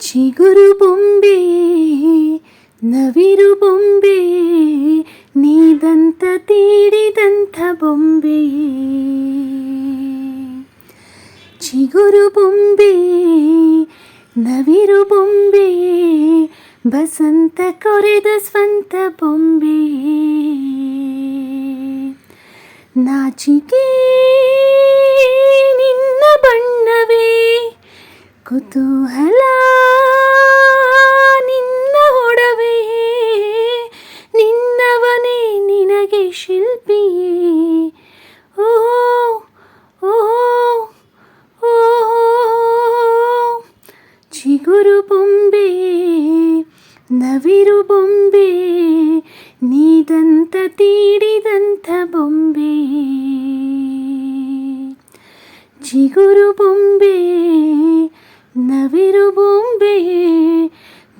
ಚಿಗುರು ಬೊಂಬೆ ನವಿರು ಬೊಂಬೆ ನೀದಂತ ತೀಡಿದಂಥ ಬೊಂಬೆ ಚಿಗುರು ಬೊಂಬೆ ನವಿರು ಬೊಂಬೆ ಬಸಂತ ಕೊರೆದ ಸ್ವಂತ ಬೊಂಬೆ ನಾಚಿಕೆ ನಿನ್ನ ಬಣ್ಣವೇ ಕುತೂಹಲ ನವಿರು ಬೊಂಬೆ, ನೀದಂತ ತೀಡಿದಂಥ ಬೊಂಬೆ. ಚಿಗುರು ಬೊಂಬೆ, ನವಿರು ಬೊಂಬೆ,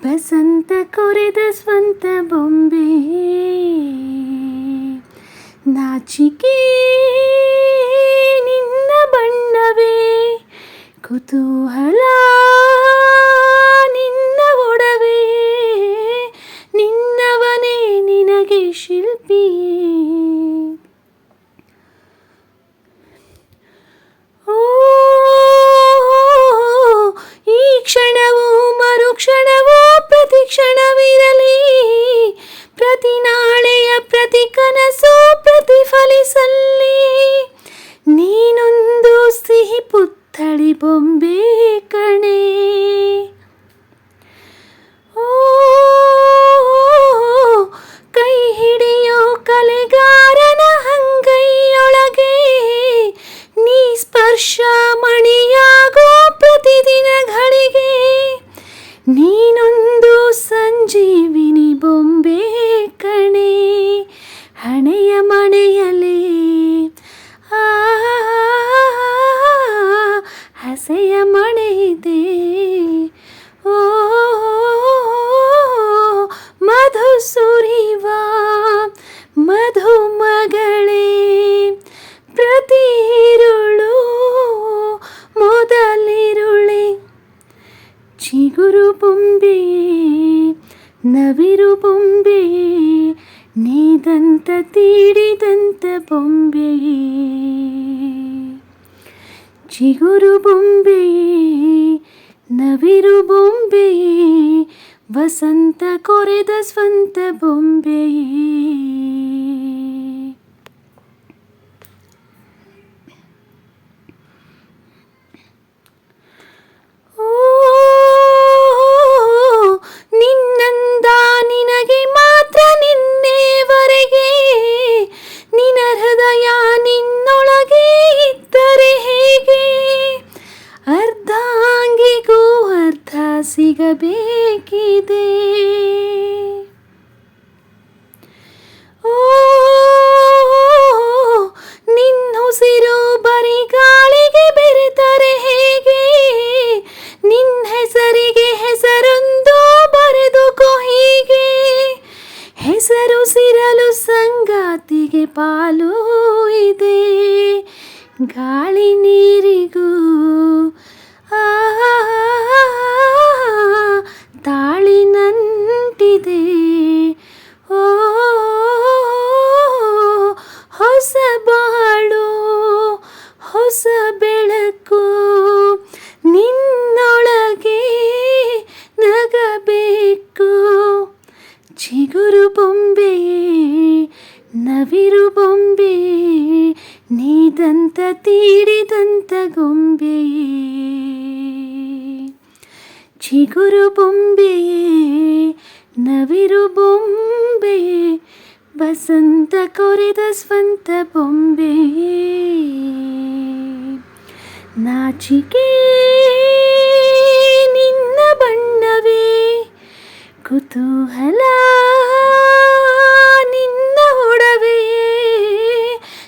ಬಸಂತ ಕೊರೆದ ಸ್ವಂತ ಬೊಂಬೆ. ನಾಚಿಕೆ ನಿನ್ನ ಬಣ್ಣವೇ, ಕುತೂಹಲ ಪ್ರತಿಫಲಿಸಲಿ ನೀನೊಂದು ಸಿಹಿ ಪುತ್ಥಳಿ ಬೊಂಬೆ ನೀದಂತ ತೀಡಿದಂತ ಬೊಂಬೆ ಚಿಗುರು ಬೊಂಬೆ ನವಿರು ಬೊಂಬೆ ವಸಂತ ಕೊರೆದ ಸ್ವಂತ ಬೊಂಬೆ ಸಿಗಬೇಕಿದೆ. ಓ, ನಿನ್ನುಸಿರು ಬರಿ ಗಾಳಿಗೆ ಬೆರೆತರೆ ಹೇಗೆ? ನಿನ್ನ ಹೆಸರಿಗೆ ಹೆಸರೊಂದು ಬರೆದುಕೋ ಹೀಗೆ? ಹೆಸರು ಸಿರಲು ಸಂಗಾತಿಗೆ ಪಾಲು ಇದೆ. ಗಾಳಿ ನೀರಿಗೂ ಆ ಚಿಗುರು ಬೊಂಬೆ ನವಿರು ಬೊಂಬೆ ನೀದಂತ ತೀಡಿದಂತ ಗೊಂಬೆ ಚಿಗುರು ಬೊಂಬೆ ನವಿರು ಬೊಂಬೆ ಬಸಂತ ಕೊರೆದ ಸ್ವಂತ ಬೊಂಬೆ ನಾಚಿಕೆ ಕುತೂಹಲ ನಿನ್ನ ಒಡವೆ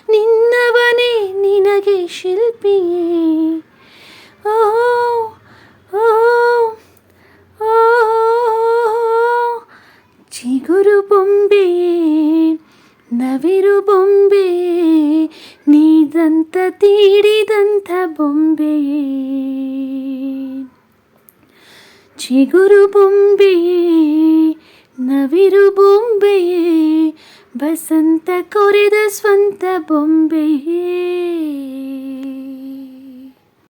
ನಿನ್ನವನೇ ನಿನಗೆ ಶಿಲ್ಪಿಯೇ. ಓ ಓ ಓ, ಚಿಗುರು ಬೊಂಬೆ ನವಿರು ಬೊಂಬೆ ನೀದಂತ ತೀಡಿದಂಥ ಬೊಂಬೆಯೇ. ಚಿಗುರು ಬೊಂಬೆಯೇ ನವಿರು ಬೊಂಬೆಯೇ ಬಸಂತ ಕೊರೆದ ಸ್ವಂತ ಬೊಂಬೆಯೇ.